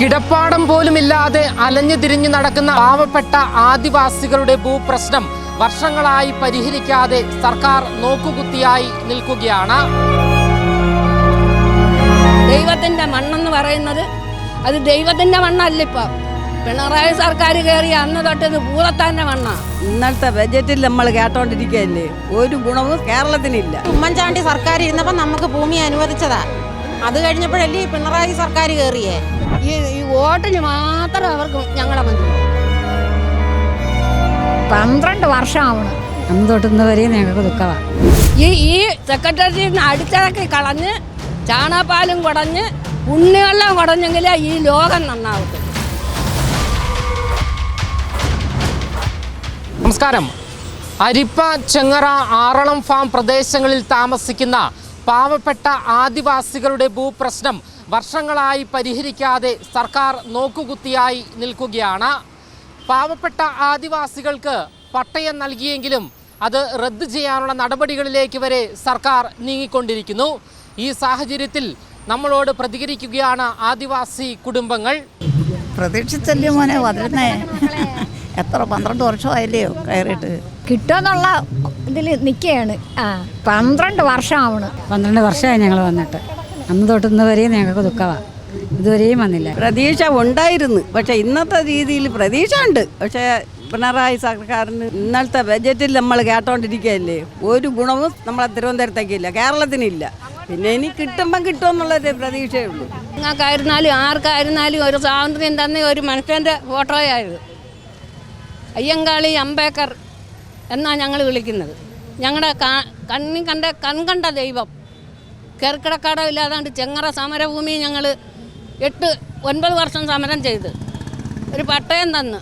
കിടപ്പാടം പോലുമില്ലാതെ അലഞ്ഞു തിരിഞ്ഞു നടക്കുന്ന പാവപ്പെട്ട ആദിവാസികളുടെ ഭൂപ്രശ്നം വർഷങ്ങളായി പരിഹരിക്കാതെ സർക്കാർ നോക്കുകുത്തിയായി നിൽക്കുകയാണ്. ദൈവത്തിന്റെ മണ്ണെന്ന് പറയുന്നത് അത് ദൈവത്തിന്റെ മണ്ണല്ല ഇപ്പൊ. പിണറായി സർക്കാർ കയറി അന്ന് തൊട്ടത് ഭൂതത്താന്റെ മണ്ണാണ് ഇന്നത്തെ ബജറ്റിൽ നമ്മൾ കേട്ടോണ്ടിരിക്കുകയല്ലേ? ഒരു ഗുണവും കേരളത്തിനില്ല. ഉമ്മൻചാണ്ടി സർക്കാർ ഇരുന്നപ്പോൾ നമുക്ക് ഭൂമി അനുവദിച്ചതാ. അത് കഴിഞ്ഞപ്പോഴല്ലേ ഈ പിണറായി സർക്കാർ കയറിയേ ഈ ഈ വോട്ടിന് മാത്രം അവർക്ക് ഞങ്ങളെ മതി. പന്ത്രണ്ട് വർഷമാവണം. അന്ന് തൊട്ടുന്ന ഞങ്ങൾക്ക് ദുഃഖമാണ് ഈ ഈ സെക്രട്ടറിയിൽ നിന്ന് അടിച്ചിറക്കി കളഞ്ഞ് ചാണാപ്പാലും കുടഞ്ഞ് ഉണ്ണിവെള്ളം കുടഞ്ഞെങ്കിലേ ഈ ലോകം നന്നാവത്തുള്ളൂ നമസ്കാരം. അരിപ്പ ചെങ്ങറ ആറളം ഫാം പ്രദേശങ്ങളിൽ താമസിക്കുന്ന പാവപ്പെട്ട ആദിവാസികളുടെ ഭൂപ്രശ്നം വർഷങ്ങളായി പരിഹരിക്കാതെ സർക്കാർ നോക്കുകുത്തിയായി നിൽക്കുകയാണ്. പാവപ്പെട്ട ആദിവാസികൾക്ക് പട്ടയം നൽകിയെങ്കിലും അത് റദ്ദു ചെയ്യാനുള്ള നടപടികളിലേക്ക് വരെ സർക്കാർ നീങ്ങിക്കൊണ്ടിരിക്കുന്നു. ഈ സാഹചര്യത്തിൽ നമ്മളോട് പ്രതികരിക്കുകയാണ് ആദിവാസി കുടുംബങ്ങൾ. പ്രതീക്ഷിച്ചല്ലേ മോനെ വന്നിരുന്നേ? എത്ര പന്ത്രണ്ട് വർഷമായില്ലയോ കയറിയിട്ട്? കിട്ടുമെന്നുള്ള ഇതിൽ നിൽക്കുകയാണ്. ആ പന്ത്രണ്ട് വർഷമാവണ്. പന്ത്രണ്ട് വർഷമായി ഞങ്ങൾ വന്നിട്ട്. അന്ന് തൊട്ടുന്ന വരെയും ഞങ്ങൾക്ക് ദുഃഖമാണ് ഇതുവരെയും വന്നില്ല. പ്രതീക്ഷ ഉണ്ടായിരുന്നു. പക്ഷെ ഇന്നത്തെ രീതിയിൽ പ്രതീക്ഷ ഉണ്ട്. പക്ഷേ പിണറായി സർക്കാരിന് ഇന്നത്തെ ബജറ്റിൽ നമ്മൾ കേട്ടോണ്ടിരിക്കുകയല്ലേ? ഒരു ഗുണവും നമ്മളെ തിരുവനന്തപുരത്തേക്കില്ല കേരളത്തിനില്ല. പിന്നെ ഇനി കിട്ടുമ്പം കിട്ടുമെന്നുള്ളത് പ്രതീക്ഷയേ ഉള്ളൂ നിങ്ങൾക്കായിരുന്നാലും ആർക്കായിരുന്നാലും ഒരു സ്വാതന്ത്ര്യം തന്നെ ഒരു മനുഷ്യന്റെ ഫോട്ടോയായത്. അയ്യങ്കാളി അംബേദ്കർ എന്നാണ് ഞങ്ങൾ വിളിക്കുന്നത്. ഞങ്ങളുടെ കണ്ണി കണ്ട കൺകണ്ട ദൈവം. കേർക്കിടക്കാടം ഇല്ലാതാണ്ട് ചെങ്ങറ സമരഭൂമി ഞങ്ങൾ എട്ട് ഒൻപത് വർഷം സമരം ചെയ്ത്. ഒരു പട്ടയം തന്ന്.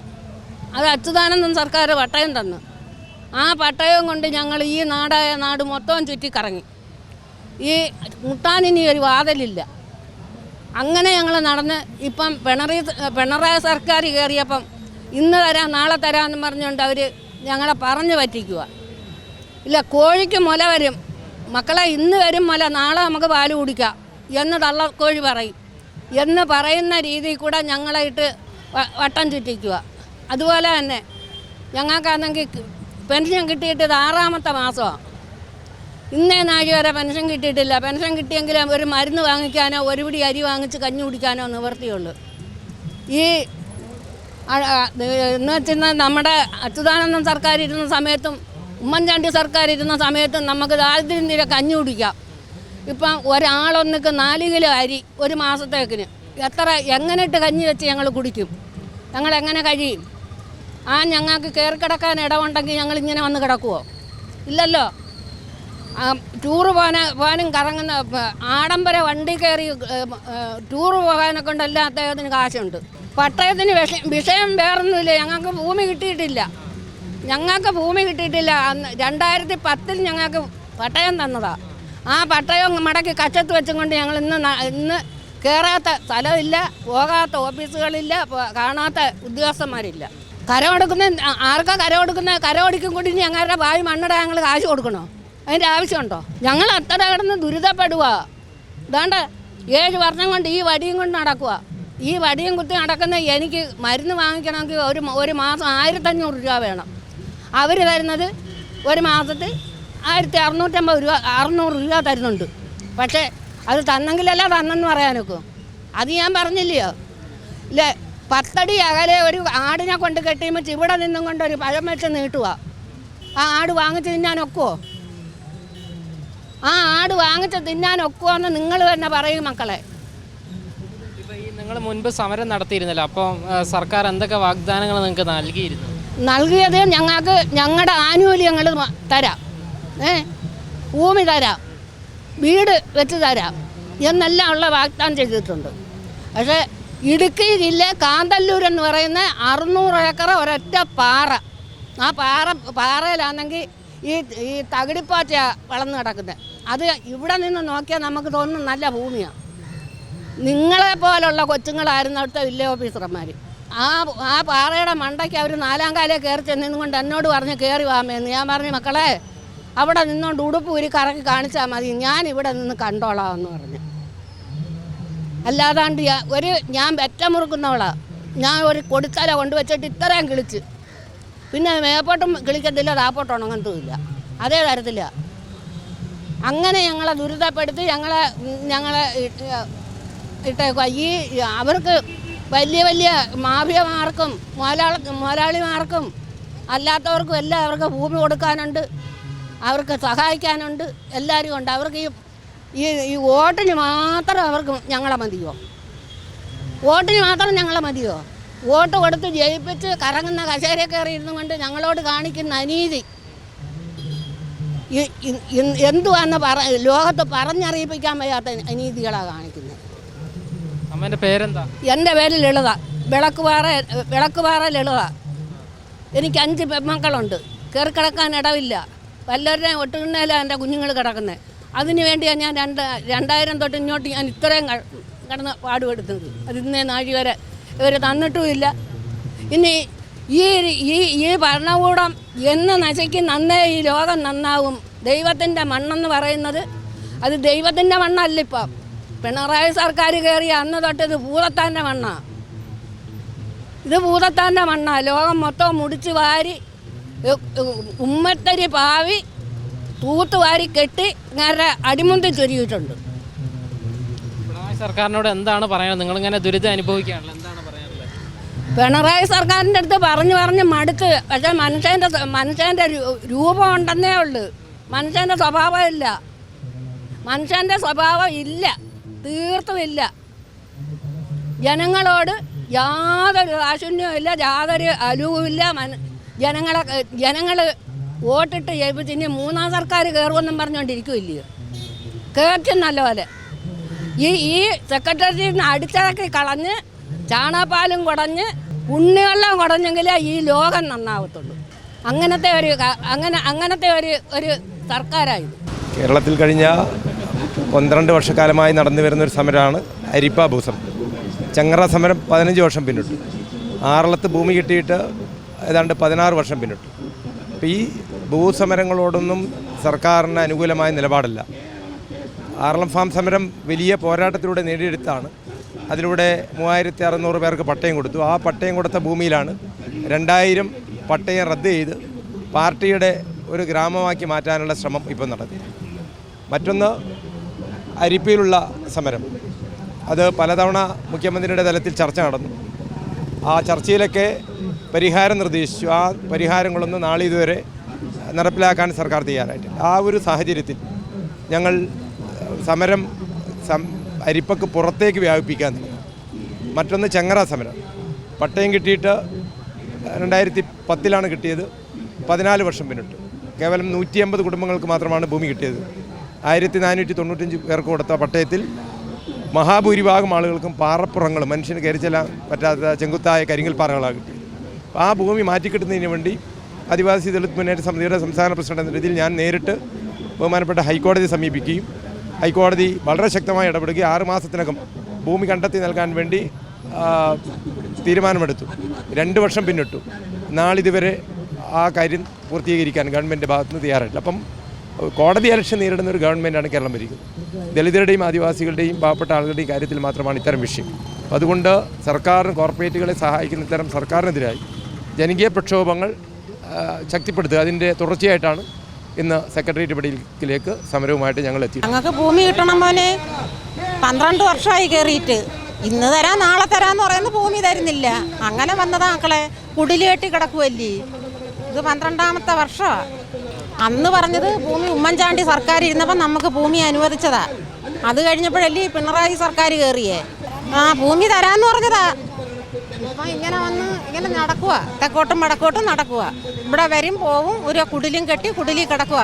അത് അച്യുതാനന്ദൻ സർക്കാർ പട്ടയം തന്ന്. ആ പട്ടയം കൊണ്ട് ഞങ്ങൾ ഈ നാടായ നാട് മൊത്തം ചുറ്റിക്കറങ്ങി. ഈ മുട്ടാനിനി ഒരു വാതലില്ല. അങ്ങനെ ഞങ്ങൾ നടന്ന് ഇപ്പം പിണറായി പിണറായി സർക്കാർ കയറിയപ്പം ഇന്ന് തരാം നാളെ തരാമെന്ന് പറഞ്ഞുകൊണ്ട് അവർ ഞങ്ങളെ പറഞ്ഞു പറ്റിക്കുക ഇല്ല കോഴിക്ക് മുല വരും. മക്കളെ ഇന്ന് വരും മുല നാളെ നമുക്ക് പാൽ കുടിക്കാം എന്ന് തള്ളക്കോഴി പറയും. എന്ന് പറയുന്ന രീതിയിൽ കൂടെ ഞങ്ങളെ ഇട്ട് വട്ടം ചുറ്റിക്കുക അതുപോലെ തന്നെ ഞങ്ങൾക്കാണെങ്കിൽ പെൻഷൻ കിട്ടിയിട്ട് ആറാമത്തെ മാസമാണ് ഇന്നേ നാഴി വരെ പെൻഷൻ കിട്ടിയിട്ടില്ല. പെൻഷൻ കിട്ടിയെങ്കിലും ഒരു മരുന്ന് വാങ്ങിക്കാനോ ഒരു പിടി അരി വാങ്ങിച്ച് കഞ്ഞി കുടിക്കാനോ നിവർത്തിയുള്ളൂ ഈ എന്ന് വെച്ചാൽ നമ്മുടെ അച്യുതാനന്ദൻ സർക്കാർ ഇരുന്ന സമയത്തും ഉമ്മൻചാണ്ടി സർക്കാർ ഇരുന്ന സമയത്തും നമുക്ക് ദാരിദ്ര്യം തീരെ കഞ്ഞി കുടിക്കാം. ഇപ്പം ഒരാളൊന്നിക്ക് നാല് കിലോ അരി ഒരു മാസത്തേക്കിന് എത്ര എങ്ങനെ ഇട്ട് കഞ്ഞി വെച്ച് ഞങ്ങൾ കുടിക്കും? ഞങ്ങൾ എങ്ങനെ കഴിയും? ആ ഞങ്ങൾക്ക് കയറി കിടക്കാൻ ഇടമുണ്ടെങ്കിൽ ഞങ്ങൾ ഇങ്ങനെ വന്ന് കിടക്കുമോ ഇല്ലല്ലോ. ടൂറ് പോകാൻ പോകാനും കറങ്ങുന്ന ആഡംബര വണ്ടി കയറി ടൂറ് പോകാനെ കൊണ്ടെല്ലാം അദ്ദേഹത്തിന് കാശുണ്ട്. പട്ടയത്തിന് വിഷ- വിഷയം വേറൊന്നുമില്ല. ഞങ്ങൾക്ക് ഭൂമി കിട്ടിയിട്ടില്ല. ഞങ്ങൾക്ക് ഭൂമി കിട്ടിയിട്ടില്ല. അന്ന് രണ്ടായിരത്തി പത്തിൽ ഞങ്ങൾക്ക് പട്ടയം തന്നതാ. ആ പട്ടയം മടക്കി കച്ചത്ത് വെച്ചും കൊണ്ട് ഞങ്ങൾ ഇന്ന് ഇന്ന് കയറാത്ത സ്ഥലമില്ല പോകാത്ത ഓഫീസുകളില്ല കാണാത്ത ഉദ്യോഗസ്ഥന്മാരില്ല. കരം കൊടുക്കുന്ന ആർക്കാ കരം കൊടുക്കുന്ന കരം കൊടുക്കും കൂടി ഞങ്ങളുടെ ഭാവി മണ്ണിട ഞങ്ങൾ കാശ് കൊടുക്കണോ? അതിന്റെ ആവശ്യമുണ്ടോ? ഞങ്ങൾ അത്ര കിടന്ന് ദുരിതപ്പെടുക ഇതാണ്ട് ഏഴ് വർഷം കൊണ്ട് ഈ വടിയും കൊണ്ട് നടക്കുക ഈ വടിയും കുത്തി നടക്കുന്ന എനിക്ക് മരുന്ന് വാങ്ങിക്കണമെങ്കിൽ ഒരു ഒരു മാസം ആയിരത്തഞ്ഞൂറ് രൂപ വേണം. അവർ തരുന്നത് ഒരു മാസത്തിൽ ആയിരത്തി അറുന്നൂറ്റമ്പത് രൂപ അറുന്നൂറ് രൂപ തരുന്നുണ്ട്. പക്ഷേ അത് തന്നെങ്കിലല്ല തന്നെന്ന് പറയാനൊക്കെ. അത് ഞാൻ പറഞ്ഞില്ലയോ? ഇല്ല പത്തടി അകലെ ഒരു ആടിനെ കൊണ്ട് കെട്ടിയുമ്പോൾ ഇവിടെ നിന്നും കൊണ്ട് ഒരു പഴം വെച്ച് നീട്ടുക ആ ആട് വാങ്ങിച്ച് തിന്നാൻ ഒക്കുമോ ആ ആട് വാങ്ങിച്ച് തിന്നാൻ ഒക്കുമോ എന്ന് നിങ്ങൾ തന്നെ പറയും മക്കളെ. നിങ്ങൾ മുൻപ് സമരം നടത്തിയിരുന്നല്ലോ. അപ്പം സർക്കാർ എന്തൊക്കെ വാഗ്ദാനങ്ങൾ നിങ്ങൾക്ക് നൽകിയിരുന്നു? നൽകിയത് ഞങ്ങൾക്ക് ഞങ്ങളുടെ ആനുകൂല്യങ്ങൾ തരാം. ഏ? ഭൂമി തരാം. വീട് വെച്ച് തരാം. എന്നെല്ലാം ഉള്ള വാഗ്ദാനം ചെയ്തിട്ടുണ്ട്. പക്ഷേ ഇടുക്കി ജില്ല കാന്തല്ലൂർ എന്ന് പറയുന്ന അറുന്നൂറ് ഏക്കർ ഒരൊറ്റ പാറ. ആ പാറ പാറയിലാണെങ്കിൽ ഈ ഈ തകിടിപ്പാറ്റ വളർന്നു കിടക്കുന്നത്. അത് ഇവിടെ നിന്ന് നോക്കിയാൽ നമുക്ക് തോന്നുന്നു നല്ല ഭൂമിയാണ്. നിങ്ങളെ പോലുള്ള കൊച്ചുങ്ങളായിരുന്നു അവിടുത്തെ വില്ലേജ് ഓഫീസർമാർ ആ ആ പാറയുടെ മണ്ടയ്ക്ക് അവർ നാലാം കാലേ കയറി ചെന്നിന്നും കൊണ്ട് എന്നോട് പറഞ്ഞ് കയറി വാമേന്ന് ഞാൻ പറഞ്ഞു മക്കളെ അവിടെ നിന്നുകൊണ്ട് ഉടുപ്പ് ഒരു കറക്കി കാണിച്ചാൽ മതി. ഞാൻ ഇവിടെ നിന്ന് കണ്ടോളാം എന്ന് പറഞ്ഞു. അല്ലാതാണ്ട് ഒരു ഞാൻ വെറ്റ മുറുക്കുന്നവളാ ഞാൻ ഒരു കൊടുത്തല കൊണ്ടുവച്ചിട്ട് ഇത്രയും കിളിച്ച്. പിന്നെ മേപ്പോട്ടും കിളിക്കത്തില്ല താപ്പോട്ടും ഉണങ്ങത്തുമില്ല. അതേ തരത്തില്ല അങ്ങനെ ഞങ്ങളെ ദുരിതപ്പെടുത്തി ഞങ്ങളെ ഞങ്ങളെ ഇട്ടേക്കുക ഈ അവർക്ക് വലിയ വലിയ മാഫിയമാർക്കും മുതലാള മുതലാളിമാർക്കും അല്ലാത്തവർക്കും എല്ലാം അവർക്ക് ഭൂമി കൊടുക്കാനുണ്ട്. അവർക്ക് സഹായിക്കാനുണ്ട്. എല്ലാവരും ഉണ്ട്. അവർക്ക് ഈ ഈ ഈ വോട്ടിന് മാത്രം അവർക്ക് ഞങ്ങളെ മതിയോ? വോട്ടിന് മാത്രം ഞങ്ങളെ മതിയോ? വോട്ട് കൊടുത്ത് ജയിപ്പിച്ച് കറങ്ങുന്ന കശേര കയറി ഇരുന്നു കൊണ്ട് ഞങ്ങളോട് കാണിക്കുന്ന അനീതി. എന്തുവാന്ന് പറ ലോകത്ത് പറഞ്ഞറിയിപ്പിക്കാൻ വയ്യാത്ത അനീതികളാണ് കാണിക്കുന്നത് അമ്മേന്റെ പേരെന്താ? എന്റെ പേര് ലളിത. വിളക്കുപാറ വിളക്കുപാറ ലളിത. എനിക്ക് അഞ്ച് പെൺമക്കളുണ്ട്. കയറി കിടക്കാൻ ഇടവില്ല. വല്ലവരുടെ ഒട്ടുകുന്നേലാണ് എന്റെ കുഞ്ഞുങ്ങൾ കിടക്കുന്നത് അതിന് വേണ്ടിയാണ് ഞാൻ രണ്ട് രണ്ടായിരം തൊട്ട് ഇങ്ങോട്ട് ഞാൻ ഇത്രയും കിടന്ന് പാടുപെടുത്തുന്നത്. അത് ഇന്നേ നാഴി വരെ ഇവർ തന്നിട്ടുമില്ല. ഇനി ഈ ഈ ഈ ഭരണകൂടം എന്ന് നശയ്ക്കും നന്നേ ഈ ലോകം നന്നാവും. ദൈവത്തിന്റെ മണ്ണെന്ന് പറയുന്നത് അത് ദൈവത്തിന്റെ മണ്ണല്ല ഇപ്പം. പിണറായി സർക്കാർ കയറി അന്ന് തൊട്ട് ഇത് ഭൂതത്താന്റെ മണ്ണ. ഇത് ഭൂതത്താന്റെ മണ്ണ. ലോകം മൊത്തം മുടിച്ച് വാരി ഉമ്മത്തരി പാവി തൂത്തുവാരി കെട്ടി ഇങ്ങനെ അടിമുന്തി ചൊരിയിട്ടുണ്ട്. പിണറായി സർക്കാരിനോട് എന്താണ് പറയുന്നത് നിങ്ങൾ ഇങ്ങനെ ദുരിതം അനുഭവിക്കുകയാണല്ലോ എന്താണ് പറയാനുള്ളത്? പിണറായി സർക്കാരിന്റെ അടുത്ത് പറഞ്ഞു പറഞ്ഞ് മടുത്ത്. പക്ഷേ മനുഷ്യന്റെ മനുഷ്യന്റെ രൂപം ഉണ്ടെന്നേ ഉള്ളൂ. മനുഷ്യന്റെ സ്വഭാവം ഇല്ല. മനുഷ്യന്റെ സ്വഭാവം ഇല്ല. തീർത്തും ഇല്ല ജനങ്ങളോട് യാതൊരു കാശുണ്യവും ഇല്ല യാതൊരു അലുവില്ല മന ജനങ്ങളെ ജനങ്ങൾ വോട്ടിട്ട് ജയിപ്പിച്ച് മൂന്നാം സർക്കാർ കയറുമെന്നും പറഞ്ഞുകൊണ്ടിരിക്കുമില്ലയോ കേൾക്കും നല്ലപോലെ. ഈ ഈ സെക്രട്ടറിന് അടിച്ചിറക്കി കളഞ്ഞ് ചാണകപ്പാലും കുടഞ്ഞ് ഉണ്ണിവെള്ളം കുടഞ്ഞെങ്കിലേ ഈ ലോകം നന്നാവത്തുള്ളൂ. അങ്ങനത്തെ ഒരു അങ്ങനെ അങ്ങനത്തെ ഒരു ഒരു സർക്കാരായി കേരളത്തിൽ കഴിഞ്ഞ പന്ത്രണ്ട് വർഷക്കാലമായി നടന്നു വരുന്ന ഒരു സമരമാണ് അരിപ്പ ഭൂസം. ചങ്ങറ സമരം പതിനഞ്ച് വർഷം പിന്നിട്ടു. ആറളത്ത് ഭൂമി കിട്ടിയിട്ട് ഏതാണ്ട് പതിനാറ് വർഷം പിന്നിട്ടു. അപ്പോൾ ഈ ഭൂസമരങ്ങളോടൊന്നും സർക്കാരിന് അനുകൂലമായ നിലപാടില്ല. ആറളം ഫാം സമരം വലിയ പോരാട്ടത്തിലൂടെ നേടിയെടുത്താണ്. അതിലൂടെ മൂവായിരത്തി അറുന്നൂറ് പേർക്ക് പട്ടയം കൊടുത്തു. ആ പട്ടയം കൊടുത്ത ഭൂമിയിലാണ് രണ്ടായിരം പട്ടയം റദ്ദ് ചെയ്ത് പാർട്ടിയുടെ ഒരു ഗ്രാമമാക്കി മാറ്റാനുള്ള ശ്രമം ഇപ്പോൾ നടത്തി മറ്റൊന്ന് അരിപ്പയിലുള്ള സമരം. അത് പലതവണ മുഖ്യമന്ത്രിയുടെ തലത്തിൽ ചർച്ച നടന്നു. ആ ചർച്ചയിലൊക്കെ പരിഹാരം നിർദ്ദേശിച്ചു. ആ പരിഹാരങ്ങളൊന്നും നാളെ ഇതുവരെ നടപ്പിലാക്കാൻ സർക്കാർ തയ്യാറായിട്ടില്ല ആ ഒരു സാഹചര്യത്തിൽ ഞങ്ങൾ സമരം അരിപ്പക്ക് പുറത്തേക്ക് വ്യാപിപ്പിക്കാൻ മറ്റൊന്ന് ചെങ്ങറ സമരം. പട്ടയം കിട്ടിയിട്ട് രണ്ടായിരത്തി പത്തിലാണ് കിട്ടിയത്. പതിനാല് വർഷം പിന്നിട്ട്. കേവലം നൂറ്റി അമ്പത് കുടുംബങ്ങൾക്ക് മാത്രമാണ് ഭൂമി കിട്ടിയത്. ആയിരത്തി നാനൂറ്റി തൊണ്ണൂറ്റഞ്ച് പേർക്ക് കൊടുത്ത പട്ടയത്തിൽ മഹാഭൂരിഭാഗം ആളുകൾക്കും പാറപ്പുറങ്ങൾ മനുഷ്യന് കയറി ചെല്ലാൻ പറ്റാത്ത ചെങ്കുത്തായ കരിങ്കൽ പാറകളാണ് കിട്ടിയത്. അപ്പോൾ ആ ഭൂമി മാറ്റിക്കിട്ടുന്നതിന് വേണ്ടി ആദിവാസി ദളിത് മുന്നേറ്റ സമിതിയുടെ സംസ്ഥാന പ്രസിഡന്റ് എന്ന രീതിയിൽ ഞാൻ നേരിട്ട് ബഹുമാനപ്പെട്ട ഹൈക്കോടതിയെ സമീപിക്കുകയും ഹൈക്കോടതി വളരെ ശക്തമായി ഇടപെടുകയും ആറ് മാസത്തിനകം ഭൂമി കണ്ടെത്തി നൽകാൻ വേണ്ടി തീരുമാനമെടുത്തു. രണ്ട് വർഷം പിന്നിട്ടു. നാളിതുവരെ ആ കാര്യം പൂർത്തീകരിക്കാൻ ഗവൺമെന്റ് ഭാഗത്തുനിന്ന് തയ്യാറായിട്ടില്ല. അപ്പം കോടതി അലക്ഷ്യം നേരിടുന്ന ഒരു ഗവൺമെന്റാണ് കേരളം ഭരിക്കുന്നത്. ദളിതരുടെയും ആദിവാസികളുടെയും പാവപ്പെട്ട ആളുകളുടെയും കാര്യത്തിൽ മാത്രമാണ് ഇത്തരം വിഷയം. അതുകൊണ്ട് സർക്കാരിന് കോർപ്പറേറ്റുകളെ സഹായിക്കുന്ന ഇത്തരം സർക്കാരിനെതിരായി ജനകീയ പ്രക്ഷോഭങ്ങൾ ശക്തിപ്പെടുത്തുക. അതിന്റെ തുടർച്ചയായിട്ടാണ് ഇന്ന് സെക്രട്ടേറിയറ്റ് പടിയിലേക്ക് സമരവുമായിട്ട് ഞങ്ങൾ എത്തി ഞങ്ങൾക്ക് ഭൂമി കിട്ടണം മോനെ. പന്ത്രണ്ട് വർഷമായി കയറിയിട്ട് ഇന്ന് തരാം നാളെ തരാന്ന് പറയുന്ന ഭൂമി തരുന്നില്ല. അങ്ങനെ വന്നതാ മക്കളെ. കുടിൽ കെട്ടി കിടക്കുമല്ലേ ഇത് പന്ത്രണ്ടാമത്തെ വർഷമാണ് അന്ന് പറഞ്ഞത് ഭൂമി ഉമ്മൻചാണ്ടി സർക്കാർ ഇരുന്നപ്പോൾ നമുക്ക് ഭൂമി അനുവദിച്ചതാ. അത് കഴിഞ്ഞപ്പോഴല്ലേ പിണറായി സർക്കാർ കയറിയേ ആ ഭൂമി തരാന്ന് പറഞ്ഞതാ. ഇപ്പം ഇങ്ങനെ വന്ന് ഇങ്ങനെ നടക്കുക തെക്കോട്ടും വടക്കോട്ടും നടക്കുക ഇവിടെ വരും പോവും ഒരു കുടിലും കെട്ടി കുടിലിൽ കിടക്കുക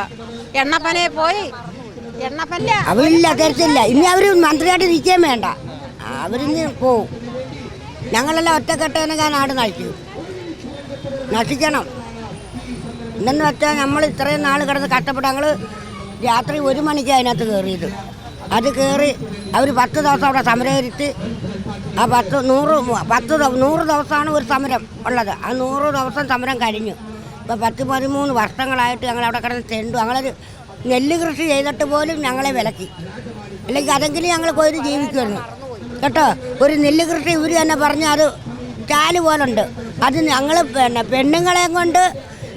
എണ്ണപ്പനെ പോയി. എണ്ണപ്പല്ല ഇനി അവർ മന്ത്രിയായിട്ട് നിൽക്കാൻ വേണ്ട. അവരിന്ന് പോവും. ഞങ്ങളെല്ലാം ഒറ്റക്കെട്ടേനൊക്കെ നാട് നയിക്കും നശിക്കണം. എന്നു വെച്ചാൽ നമ്മൾ ഇത്രയും നാൾ കിടന്ന് കഷ്ടപ്പെട്ട് ഞങ്ങൾ രാത്രി ഒരു മണിക്ക് അതിനകത്ത് കയറിയത് അത് കയറി അവർ പത്ത് ദിവസം അവിടെ സമരകരിച്ച് ആ പത്ത് നൂറ് പത്ത് നൂറ് ദിവസമാണ് ഒരു സമരം ഉള്ളത്. ആ നൂറ് ദിവസം സമരം കഴിഞ്ഞു. ഇപ്പം പത്ത് പതിമൂന്ന് വർഷങ്ങളായിട്ട് ഞങ്ങൾ അവിടെ കിടന്ന് ചെണ്ടു ഞങ്ങളൊരു നെല്ല് കൃഷി ചെയ്തിട്ട് പോലും ഞങ്ങളെ വിലക്കി. അല്ലെങ്കിൽ അതെങ്കിലും ഞങ്ങൾ കൊയ്ത് ജീവിക്കുമായിരുന്നു. കേട്ടോ? ഒരു നെല്ല് കൃഷി ഇവർ തന്നെ പറഞ്ഞാൽ അത് ചാൽ പോലുണ്ട്. അത് ഞങ്ങൾ പിന്നെ പെണ്ണുങ്ങളെയും കൊണ്ട്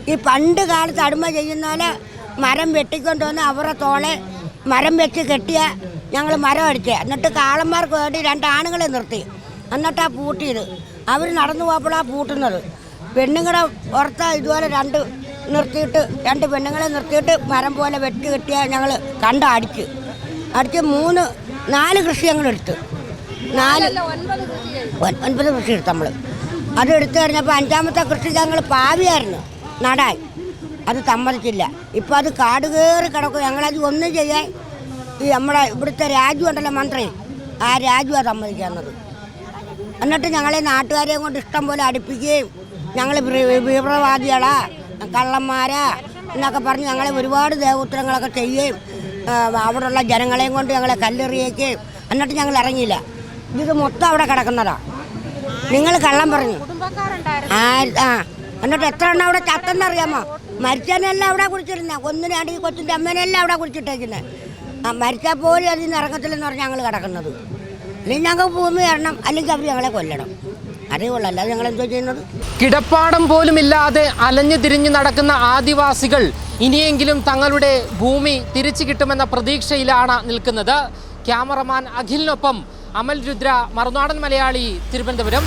ഈ പണ്ട് കാലത്ത് അടിമ ചെയ്യുന്ന പോലെ മരം വെട്ടിക്കൊണ്ടു വന്ന് അവരുടെ തോളെ മരം വെച്ച് കെട്ടിയ ഞങ്ങൾ മരം അടിച്ചത് എന്നിട്ട് കാളന്മാർക്ക് വേണ്ടി രണ്ടാണുങ്ങളെ നിർത്തി. എന്നിട്ടാ പൂട്ടിയത്. അവർ നടന്നു പോയപ്പോഴാണ് പൂട്ടുന്നത്. പെണ്ണുങ്ങളെ പുറത്ത് ഇതുപോലെ രണ്ട് നിർത്തിയിട്ട് രണ്ട് പെണ്ണുങ്ങളെ നിർത്തിയിട്ട് മരം പോലെ വെട്ടി കെട്ടിയ ഞങ്ങൾ കണ്ട അടിച്ച്. അടിച്ച് മൂന്ന് നാല് കൃഷി ഞങ്ങൾ എടുത്തു. നാല് ഒൻ- ഒൻപത് കൃഷി എടുത്തു നമ്മൾ അത് എടുത്തു കഴിഞ്ഞപ്പോൾ അഞ്ചാമത്തെ കൃഷി ഞങ്ങൾ പാവിയായിരുന്നു. നടാൻ അത് സമ്മതിച്ചില്ല. ഇപ്പം അത് കാട് കയറി കിടക്കും. ഞങ്ങളത് ഒന്നും ചെയ്യാൻ ഈ നമ്മുടെ ഇവിടുത്തെ രാജു ഉണ്ടല്ലോ മന്ത്രി. ആ രാജുവാണ് സമ്മതിക്കുന്നത് എന്നിട്ട് ഞങ്ങളെ നാട്ടുകാരെയും കൊണ്ട് ഇഷ്ടം പോലെ അടുപ്പിക്കുകയും ഞങ്ങൾ തീവ്രവാദികളാ കള്ളന്മാരാ എന്നൊക്കെ പറഞ്ഞ് ഞങ്ങളെ ഒരുപാട് ദേവോത്തരങ്ങളൊക്കെ ചെയ്യുകയും അവിടെയുള്ള ജനങ്ങളെയും കൊണ്ട് ഞങ്ങളെ കല്ലെറിയിക്കുകയും എന്നിട്ട് ഞങ്ങൾ ഇറങ്ങിയില്ല. ഇത് മൊത്തം അവിടെ കിടക്കുന്നതാണ് നിങ്ങൾ കള്ളം പറഞ്ഞു. ആ ആ എന്നിട്ട് എത്ര എണ്ണം അവിടെ ചത്തെന്നറിയാമോ മരിച്ചതിനെല്ലാം അവിടെ കുറിച്ചിരുന്ന ഈ കൊച്ചിന്റെ അമ്മേനെല്ലാം അവിടെ കുറിച്ചിട്ടേക്കുന്നത് ആ മരിച്ചാൽ പോലും അതിൽ നിന്ന് ഇറങ്ങത്തില്ലെന്ന് പറഞ്ഞ് ഞങ്ങൾ കിടക്കുന്നത്. അല്ലെങ്കിൽ ഞങ്ങൾക്ക് ഭൂമി തരണം അല്ലെങ്കിൽ അവർ ഞങ്ങളെ കൊല്ലണം. അതേ ഉള്ളൂ. അല്ലാതെ ഞങ്ങൾ ചെയ്യുന്നത്? കിടപ്പാടം പോലും ഇല്ലാതെ അലഞ്ഞു തിരിഞ്ഞു നടക്കുന്ന ആദിവാസികൾ ഇനിയെങ്കിലും തങ്ങളുടെ ഭൂമി തിരിച്ചു കിട്ടുമെന്ന പ്രതീക്ഷയിലാണ് നിൽക്കുന്നത്. ക്യാമറമാൻ അഖിലിനൊപ്പം അമൽ രുദ്ര മറുനാടൻ മലയാളി തിരുവനന്തപുരം.